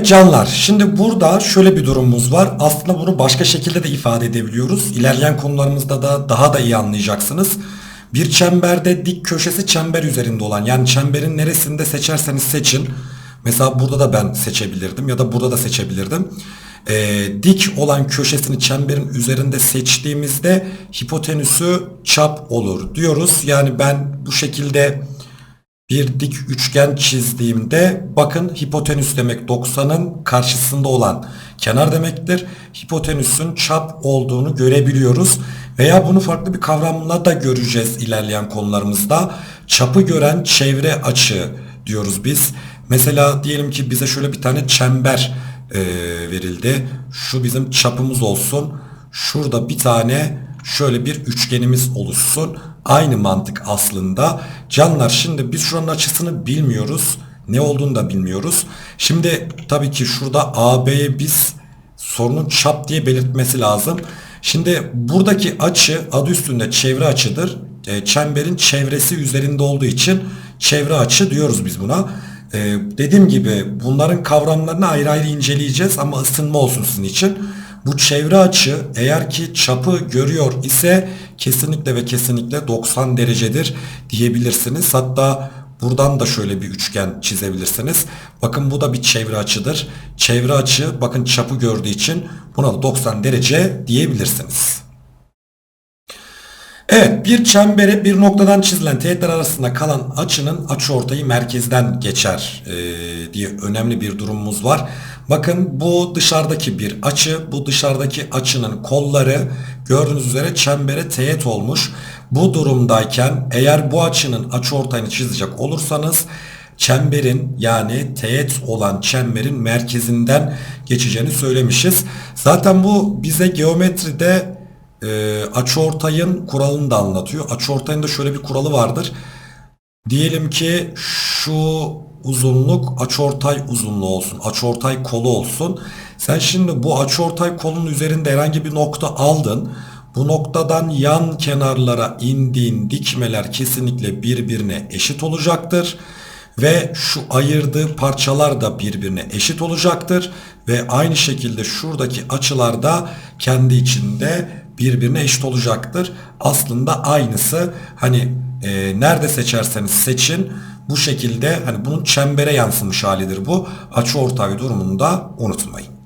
Evet canlar şimdi burada şöyle bir durumumuz var. Aslında bunu başka şekilde de ifade edebiliyoruz. İlerleyen konularımızda da daha da iyi anlayacaksınız. Bir çemberde dik köşesi çember üzerinde olan yani çemberin neresinde seçerseniz seçin. Mesela burada da ben seçebilirdim ya da burada da seçebilirdim. Ee, dik olan köşesini çemberin üzerinde seçtiğimizde hipotenüsü çap olur diyoruz. Yani ben bu şekilde bir dik üçgen çizdiğimde bakın hipotenüs demek 90'ın karşısında olan kenar demektir. Hipotenüsün çap olduğunu görebiliyoruz. Veya bunu farklı bir kavramla da göreceğiz ilerleyen konularımızda. Çapı gören çevre açı diyoruz biz. Mesela diyelim ki bize şöyle bir tane çember e, verildi. Şu bizim çapımız olsun. Şurada bir tane şöyle bir üçgenimiz oluşsun. Aynı mantık aslında. Canlar şimdi biz şuranın açısını bilmiyoruz. Ne olduğunu da bilmiyoruz. Şimdi tabii ki şurada AB'ye biz sorunun çap diye belirtmesi lazım. Şimdi buradaki açı adı üstünde çevre açıdır. E, çemberin çevresi üzerinde olduğu için çevre açı diyoruz biz buna. E, dediğim gibi bunların kavramlarını ayrı ayrı inceleyeceğiz ama ısınma olsun sizin için. Bu çevre açı eğer ki çapı görüyor ise kesinlikle ve kesinlikle 90 derecedir diyebilirsiniz. Hatta buradan da şöyle bir üçgen çizebilirsiniz. Bakın bu da bir çevre açıdır. Çevre açı bakın çapı gördüğü için buna da 90 derece diyebilirsiniz. Evet bir çembere bir noktadan çizilen teğetler arasında kalan açının açıortayı merkezden geçer e, diye önemli bir durumumuz var. Bakın bu dışarıdaki bir açı bu dışarıdaki açının kolları gördüğünüz üzere çembere teğet olmuş. Bu durumdayken eğer bu açının açıortayını çizecek olursanız çemberin yani teğet olan çemberin merkezinden geçeceğini söylemişiz. Zaten bu bize geometride e, açıortayın kuralını da anlatıyor. Açıortayın da şöyle bir kuralı vardır. Diyelim ki şu uzunluk açıortay uzunluğu olsun. Açıortay kolu olsun. Sen şimdi bu açıortay kolun üzerinde herhangi bir nokta aldın. Bu noktadan yan kenarlara indiğin dikmeler kesinlikle birbirine eşit olacaktır. Ve şu ayırdığı parçalar da birbirine eşit olacaktır. Ve aynı şekilde şuradaki açılar da kendi içinde birbirine eşit olacaktır. Aslında aynısı hani e, nerede seçerseniz seçin bu şekilde hani bunun çembere yansımış halidir bu. Açı ortay durumunda unutmayın.